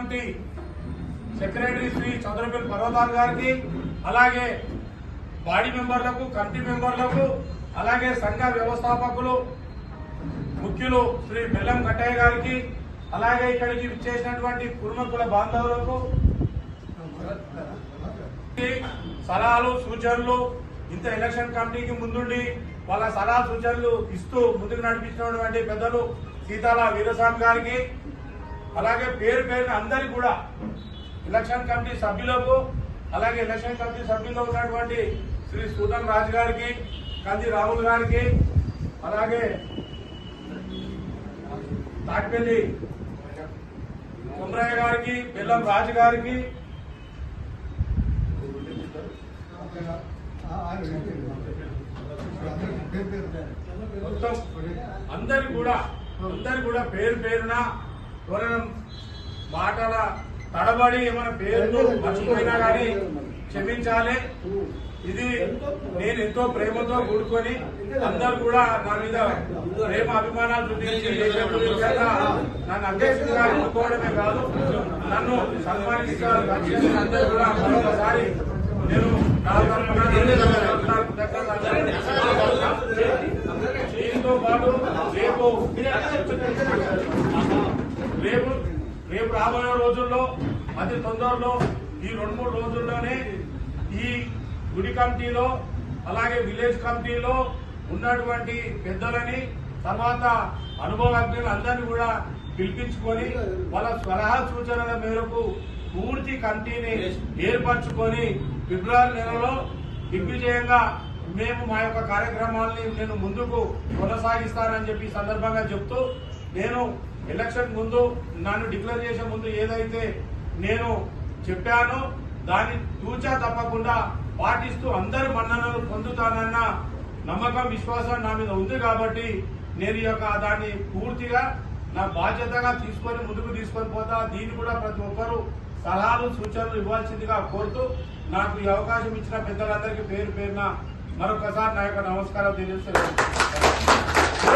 Committee secretary Shri చంద్రబిల్ పర్వతాన్ గారికి అలాగే body మెంబర్లకు committee మెంబర్లకు అలాగే సంఘ వ్యవస్థాపకులు ముఖ్యులు శ్రీ బెల్లం కట్టయ్య గారికి అలాగే ఇక్కడికి విచ్చేసినటువంటి కుర్మకుల బాంధవులకు సలహాలు సూచనలు ఇంత ఎలక్షన్ కమిటీకి ముందుండి వాళ్ళ సలహా సూచనలు ఇస్తూ ముందుకు నడిపించినటువంటి పెద్దలు సీతాల వీరస్వామి గారికి అలాగే పేరు పేరున అందరికి కూడా ఎలక్షన్ కమిటీ సభ్యులకు అలాగే ఎలక్షన్ కమిటీ సభ్యుల్లో ఉన్నటువంటి శ్రీ సూదన్ రాజ్ గారికి కంది రాహుల్ గారికి అలాగే తాటిపల్లి కుమ్రయ్య గారికి బెల్లం రాజు గారికి. మొత్తం అందరి కూడా అందరి కూడా పేరు పేరున ఎవరైనా మాటల తడబడి ఏమైనా పేర్లు మర్చిపోయినా కానీ క్షమించాలి ఇది నేను ఎంతో ప్రేమతో కూడుకొని అందరు కూడా నా మీద ప్రేమ అభిమానాలు చూపించి నన్ను అధ్యక్షుడిగా ఎన్నుకోవడమే కాదు నన్ను సన్మానిస్తారు అందరూ కూడా మరొకసారి నేను దీంతో పాటు రేపు రేపు రాబోయే రోజుల్లో అతి తొందరలో ఈ రెండు మూడు రోజుల్లోనే ఈ గుడి కమిటీలో అలాగే విలేజ్ కమిటీలో ఉన్నటువంటి పెద్దలని తర్వాత అనుభవజ్ఞులు అందరినీ కూడా పిలిపించుకొని వాళ్ళ సలహా సూచనల మేరకు పూర్తి కమిటీని ఏర్పరచుకొని ఫిబ్రవరి నెలలో దిగ్విజయంగా మేము మా యొక్క కార్యక్రమాల్ని నేను ముందుకు కొనసాగిస్తానని చెప్పి సందర్భంగా చెప్తూ నేను ఎలక్షన్ ముందు నన్ను డిక్లేర్ చేసే ముందు ఏదైతే నేను చెప్పానో దాన్ని తూచా తప్పకుండా పాటిస్తూ అందరి మన్ననలు పొందుతానన్న నమ్మకం విశ్వాసం నా మీద ఉంది కాబట్టి నేను యొక్క దాన్ని పూర్తిగా నా బాధ్యతగా తీసుకొని ముందుకు తీసుకొని పోతా. దీన్ని కూడా ప్రతి ఒక్కరూ సలహాలు సూచనలు ఇవ్వాల్సిందిగా కోరుతూ నాకు ఈ అవకాశం ఇచ్చిన పెద్దలందరికీ పేరు పేరున మరొకసారి నా యొక్క నమస్కారం తెలియజేస్తున్నాను.